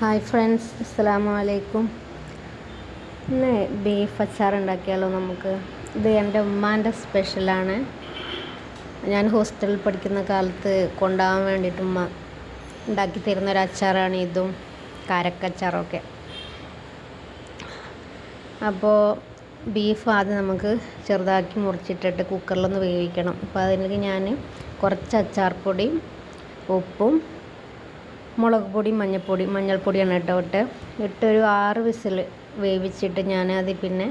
Hi friends അസ്സലാമു അലൈക്കും ഇന്ന് ബീഫ് അച്ചാർ ഉണ്ടാക്കിയാലോ നമുക്ക്? ഇത് എന്റെ ഉമ്മാന്റെ സ്പെഷ്യലാണ് ഞാൻ ഹോസ്റ്റലിൽ പഠിക്കുന്ന കാലത്ത് കൊണ്ടുപോകാൻ വേണ്ടിയിട്ട് ഉമ്മ ഉണ്ടാക്കി തരുന്ന ഒരു അച്ചാറാണ് ഇതും കാരക്കച്ചാറൊക്കെ. അപ്പോൾ ബീഫ് ആദ്യം നമുക്ക് ചെറുതാക്കി മുറിച്ചിട്ടിട്ട് കുക്കറിലൊന്ന് വേവിക്കണം. അപ്പോൾ അതിലേക്ക് ഞാൻ കുറച്ച് അച്ചാർ പൊടിയും ഉപ്പും മുളക് പൊടി മഞ്ഞൾപ്പൊടി മഞ്ഞൾപ്പൊടിയാണ് കേട്ടോ ഇട്ട്. ഇട്ടൊരു ആറ് വിസിൽ വേവിച്ചിട്ട് ഞാൻ അതിൽ പിന്നെ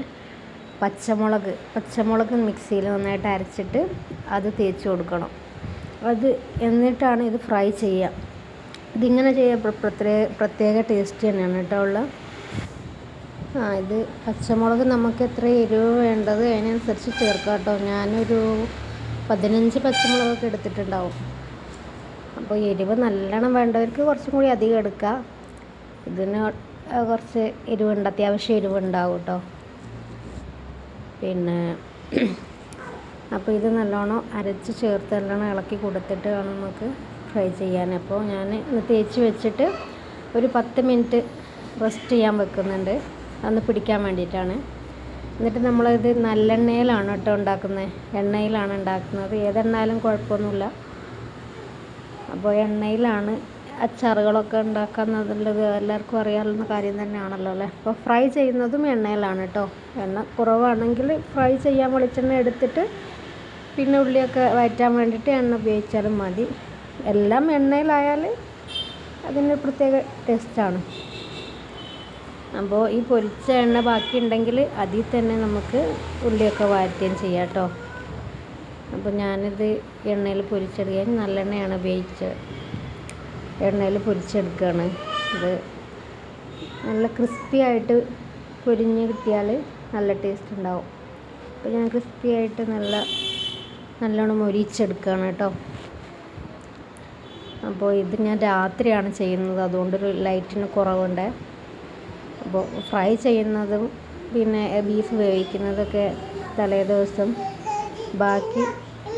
പച്ചമുളക് പച്ചമുളക് മിക്സിയിൽ നന്നായിട്ട് അരച്ചിട്ട് അത് തേച്ച് കൊടുക്കണം. അത് എന്നിട്ടാണ് ഇത് ഫ്രൈ ചെയ്യുക ഇതിങ്ങനെ ചെയ്യുമ്പോൾ പ്രത്യേക പ്രത്യേക ടേസ്റ്റ് തന്നെയാണ് കേട്ടോ ഉള്ളത് ആ ഇത് പച്ചമുളക് നമുക്ക് എത്ര എരിവ് വേണ്ടത് അതിനനുസരിച്ച് ചേർക്കാം കേട്ടോ. ഞാനൊരു പതിനഞ്ച് പച്ചമുളകൊക്കെ എടുത്തിട്ടുണ്ടാവും. അപ്പോൾ എരിവ് നല്ലോണം വേണ്ടവർക്ക് കുറച്ചും കൂടി അധികം എടുക്കാം. ഇതിന് കുറച്ച് എരിവുണ്ട് അത്യാവശ്യം എരിവുണ്ടാവും കേട്ടോ പിന്നെ അപ്പോൾ ഇത് നല്ലോണം അരച്ച് ചേർത്ത് നല്ലോണം ഇളക്കി കൊടുത്തിട്ട് വേണം നമുക്ക് ഫ്രൈ ചെയ്യാൻ. അപ്പോൾ ഞാൻ തേച്ച് വെച്ചിട്ട് ഒരു പത്ത് മിനിറ്റ് റെസ്റ്റ് ചെയ്യാൻ വെക്കുന്നുണ്ട്. അതൊന്ന് പിടിക്കാൻ വേണ്ടിയിട്ടാണ്. എന്നിട്ട് നമ്മളിത് നല്ലെണ്ണയിലാണ് കേട്ടോ ഉണ്ടാക്കുന്നത് എണ്ണയിലാണ് ഉണ്ടാക്കുന്നത്. ഏതെണ്ണായാലും കുഴപ്പമൊന്നുമില്ല. അപ്പോൾ എണ്ണയിലാണ് അച്ചാറുകളൊക്കെ ഉണ്ടാക്കുന്നത് എല്ലാവർക്കും അറിയാവുന്ന കാര്യം തന്നെയാണല്ലോ അല്ലേ? അപ്പോൾ ഫ്രൈ ചെയ്യുന്നതും എണ്ണയിലാണ് കേട്ടോ. എണ്ണ കുറവാണെങ്കിൽ ഫ്രൈ ചെയ്യാൻ വെളിച്ചെണ്ണ എടുത്തിട്ട് പിന്നെ ഉള്ളിയൊക്കെ വഴറ്റാൻ വേണ്ടിയിട്ട് എണ്ണ ഉപയോഗിച്ചാലും മതി. എല്ലാം എണ്ണയിലായാൽ അതിന് പ്രത്യേക ടേസ്റ്റാണ്. അപ്പോൾ ഈ പൊരിച്ച എണ്ണ ബാക്കിയുണ്ടെങ്കിൽ അതിൽ തന്നെ നമുക്ക് ഉള്ളിയൊക്കെ വാറ്റുകയും ചെയ്യാം കേട്ടോ. അപ്പോൾ ഞാനിത് എണ്ണയിൽ പൊരിച്ചെടുക്കാൻ നല്ലെണ്ണയാണ് ഉപയോഗിച്ചത്. എണ്ണയിൽ പൊരിച്ചെടുക്കുകയാണ്. ഇത് നല്ല ക്രിസ്പി ആയിട്ട് പൊരിഞ്ഞ് കിട്ടിയാൽ നല്ല ടേസ്റ്റ് ഉണ്ടാവും. അപ്പോൾ ഞാൻ ക്രിസ്പി ആയിട്ട് നല്ല നല്ലോണം മൊരിച്ചെടുക്കുകയാണ് കേട്ടോ. അപ്പോൾ ഇത് ഞാൻ രാത്രിയാണ് ചെയ്യുന്നത്. അതുകൊണ്ടൊരു ലൈറ്റിന് കുറവുണ്ട്. അപ്പോൾ ഫ്രൈ ചെയ്യുന്നതും പിന്നെ ബീഫ് വേവിക്കുന്നതൊക്കെ തലേ ദിവസം ബാക്കി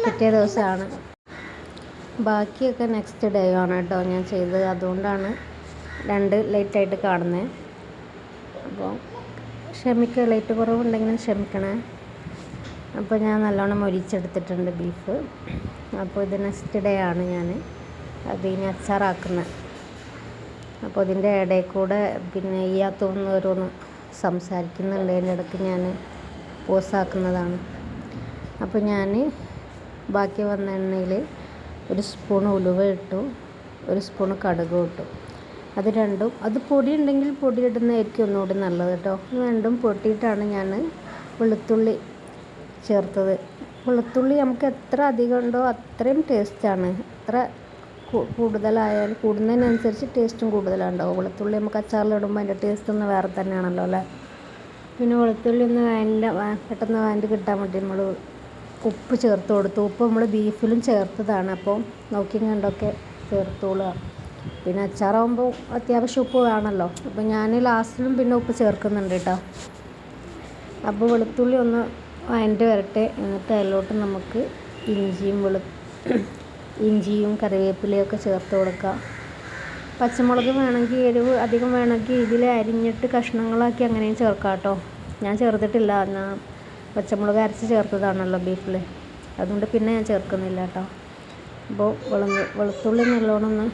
പിറ്റേ ദിവസമാണ്. ബാക്കിയൊക്കെ നെക്സ്റ്റ് ഡേ ആണ് കേട്ടോ ഞാൻ ചെയ്തത്. അതുകൊണ്ടാണ് രണ്ട് ലേറ്റായിട്ട് കാണുന്നത് അപ്പോൾ ക്ഷമിക്കുക ലേറ്റ് കുറവുണ്ടെങ്കിലും ക്ഷമിക്കണേ. അപ്പോൾ ഞാൻ നല്ലോണം മൊരിച്ചെടുത്തിട്ടുണ്ട് ബീഫ് അപ്പോൾ ഇത് നെക്സ്റ്റ് ഡേ ആണ് ഞാൻ അത് ഇനി അച്ചാറാക്കുന്നത്. അപ്പോൾ ഇതിന്റെ ഇടയിൽ കൂടെ പിന്നെ ഈ അകത്തുനിന്ന് ഓരോന്ന് സംസാരിക്കുന്നുണ്ട്. അതിന്റെ ഇടയ്ക്ക് ഞാൻ പോസാക്കുന്നതാണ് അപ്പോൾ ഞാൻ ബാക്കി വന്ന എണ്ണയിൽ ഒരു സ്പൂൺ ഉലുവ ഇട്ടു ഒരു സ്പൂൺ കടുക് ഇട്ടു. അത് രണ്ടും അത് പൊടി ഉണ്ടെങ്കിൽ പൊടി ഇടുന്നതായിരിക്കും ഒന്നുകൂടി നല്ലത് കേട്ടോ. രണ്ടും പൊട്ടിയിട്ടാണ് ഞാൻ വെളുത്തുള്ളി ചേർത്തത്. വെളുത്തുള്ളി നമുക്ക് എത്ര അധികം ഉണ്ടോ അത്രയും ടേസ്റ്റാണ് എത്ര കൂടുതലായാലും കൂടുന്നതിനനുസരിച്ച് ടേസ്റ്റും കൂടുതലുണ്ടാവും വെളുത്തുള്ളി നമുക്ക് അച്ചാറിലിടുമ്പോൾ അതിന്റെ ടേസ്റ്റ് ഒന്ന് വേറെ തന്നെയാണല്ലോ അല്ലേ? പിന്നെ വെളുത്തുള്ളി ഒന്ന് വാന്റെ പെട്ടെന്ന് വാന്റെ കിട്ടാൻ വേണ്ടി നമ്മൾ ഉപ്പ് ചേർത്ത് കൊടുത്തു. ഉപ്പ് നമ്മൾ ബീഫിലും ചേർത്തതാണ്. അപ്പോൾ നോക്കി കണ്ടൊക്കെ ചേർത്തോളുക. പിന്നെ അച്ചാറാകുമ്പോൾ അത്യാവശ്യം ഉപ്പ് വേണമല്ലോ അപ്പോൾ ഞാൻ ലാസ്റ്റിലും പിന്നെ ഉപ്പ് ചേർക്കുന്നുണ്ട് കേട്ടോ അപ്പോൾ വെളുത്തുള്ളി ഒന്ന് അതിന്റെ വരട്ടെ. എന്നിട്ട് അതിലോട്ട് നമുക്ക് ഇഞ്ചിയും വെളു ഇഞ്ചിയും കറിവേപ്പിലയൊക്കെ ചേർത്ത് കൊടുക്കുക പച്ചമുളക് വേണമെങ്കിൽ എരിവ് അധികം വേണമെങ്കിൽ ഇതിൽ അരിഞ്ഞിട്ട് കഷ്ണങ്ങളാക്കി അങ്ങനെയും ചേർക്കാം കേട്ടോ ഞാൻ ചേർത്തിട്ടില്ല. ഞാൻ പച്ചമുളക് അരച്ച് ചേർത്തതാണല്ലോ ബീഫിൽ. അതുകൊണ്ട് പിന്നെ ഞാൻ ചേർക്കുന്നില്ല കേട്ടോ. അപ്പോൾ വെളുങ്ങ് വെളുത്തുള്ളി നല്ലോണം ഒന്ന്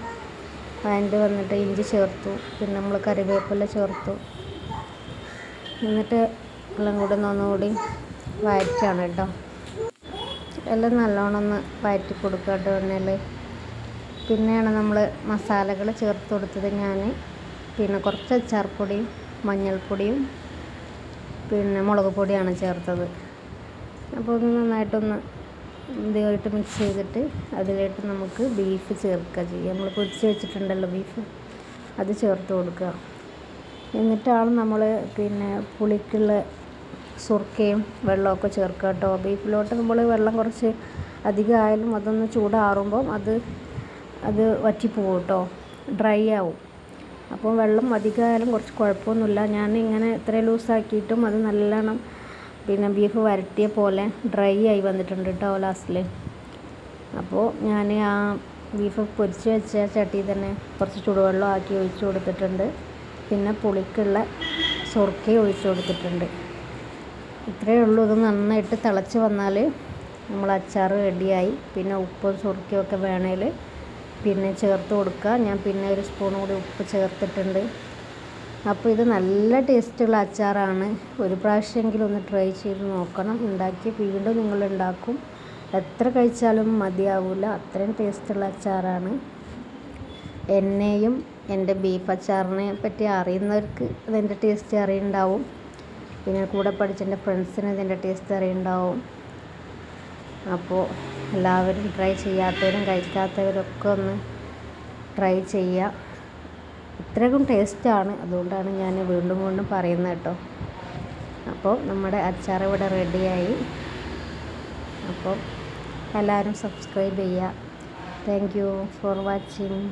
വന്നിട്ട് ഇഞ്ചി ചേർത്തു. പിന്നെ നമ്മൾ കറിവേപ്പില ചേർത്തു. എന്നിട്ട് എല്ലാം കൂടെ ഒന്നുകൂടി വഴറ്റാണ് കേട്ടോ. എല്ലാം നല്ലോണം ഒന്ന് വഴറ്റി കൊടുക്കുക കേട്ടോ എണ്ണയിൽ. പിന്നെയാണ് നമ്മൾ മസാലകൾ ചേർത്ത് കൊടുത്തത് ഞാൻ. പിന്നെ കുറച്ച് അച്ചാർപ്പൊടിയും മഞ്ഞൾപ്പൊടിയും പിന്നെ മുളക് പൊടിയാണ് ചേർത്തത്. അപ്പോൾ ഒന്ന് നന്നായിട്ടൊന്ന് ഇതുമായിട്ട് മിക്സ് ചെയ്തിട്ട് അതിലേക്ക് നമുക്ക് ബീഫ് ചേർക്കുക ചെയ്യുക നമ്മൾ പൊരിച്ച് വെച്ചിട്ടുണ്ടല്ലോ ബീഫ് അത് ചേർത്ത് കൊടുക്കുക. എന്നിട്ടാണ് നമ്മൾ പിന്നെ പുളിക്കുള്ള സുർക്കയും വെള്ളമൊക്കെ ചേർക്കുക കേട്ടോ. ബീഫിലോട്ട് നമ്മൾ വെള്ളം കുറച്ച് അധികം ആയാലും അതൊന്ന് ചൂടാറുമ്പം അത് അത് വറ്റിപ്പോകും കേട്ടോ. ഡ്രൈ ആവും. അപ്പോൾ വെള്ളം അധികമായാലും കുറച്ച് കുഴപ്പമൊന്നുമില്ല. ഞാൻ ഇങ്ങനെ ഇത്ര ലൂസാക്കിയിട്ടും അത് നല്ലോണം പിന്നെ ബീഫ് വരട്ടിയ പോലെ ഡ്രൈ ആയി വന്നിട്ടുണ്ട് കേട്ടോ ലാസ്റ്റിൽ അപ്പോൾ ഞാൻ ആ ബീഫ് പൊരിച്ച് വെച്ച ചട്ടി തന്നെ കുറച്ച് ചൂടുവെള്ളം ആക്കി ഒഴിച്ചു കൊടുത്തിട്ടുണ്ട്. പിന്നെ പുളിക്കുള്ള സുർക്ക ഒഴിച്ചു കൊടുത്തിട്ടുണ്ട്. ഇത്രയേ ഉള്ളൂ. ഇത് നന്നായിട്ട് തിളച്ച് വന്നാൽ നമ്മൾ അച്ചാർ റെഡിയായി പിന്നെ ഉപ്പും ഒക്കെ വേണേൽ പിന്നെ ചേർത്ത് കൊടുക്കുക. ഞാൻ പിന്നെ ഒരു സ്പൂൺ കൂടി ഉപ്പ് ചേർത്തിട്ടുണ്ട്. അപ്പോൾ ഇത് നല്ല ടേസ്റ്റുള്ള അച്ചാറാണ്. ഒരു പ്രാവശ്യമെങ്കിലും ഒന്ന് ട്രൈ ചെയ്ത് നോക്കണം. ഉണ്ടാക്കി വീണ്ടും നിങ്ങൾ ഉണ്ടാക്കും. എത്ര കഴിച്ചാലും മതിയാവില്ല അത്രയും ടേസ്റ്റുള്ള അച്ചാറാണ്. എന്നെയും എന്റെ ബീഫ് അച്ചാറിനെ പറ്റി അറിയുന്നവർക്ക് ഇതിന്റെ ടേസ്റ്റ് അറിയുണ്ടാവും. പിന്നെ കൂടെ പഠിച്ച എന്റെ ഫ്രണ്ട്സിന് ഇതിന്റെ ടേസ്റ്റ് അറിയുണ്ടാവും. അപ്പോൾ എല്ലാവരും ട്രൈ ചെയ്യാത്തവരും കഴിക്കാത്തവരൊക്കെ ഒന്ന് ട്രൈ ചെയ്യുക ഇത്രയും ടേസ്റ്റാണ് അതുകൊണ്ടാണ് ഞാൻ വീണ്ടും വീണ്ടും പറയുന്നത് കേട്ടോ. അപ്പോൾ നമ്മുടെ അച്ചാർ ഇവിടെ റെഡിയായി അപ്പോൾ എല്ലാവരും സബ്സ്ക്രൈബ് ചെയ്യുക താങ്ക് യു ഫോർ വാച്ചിങ്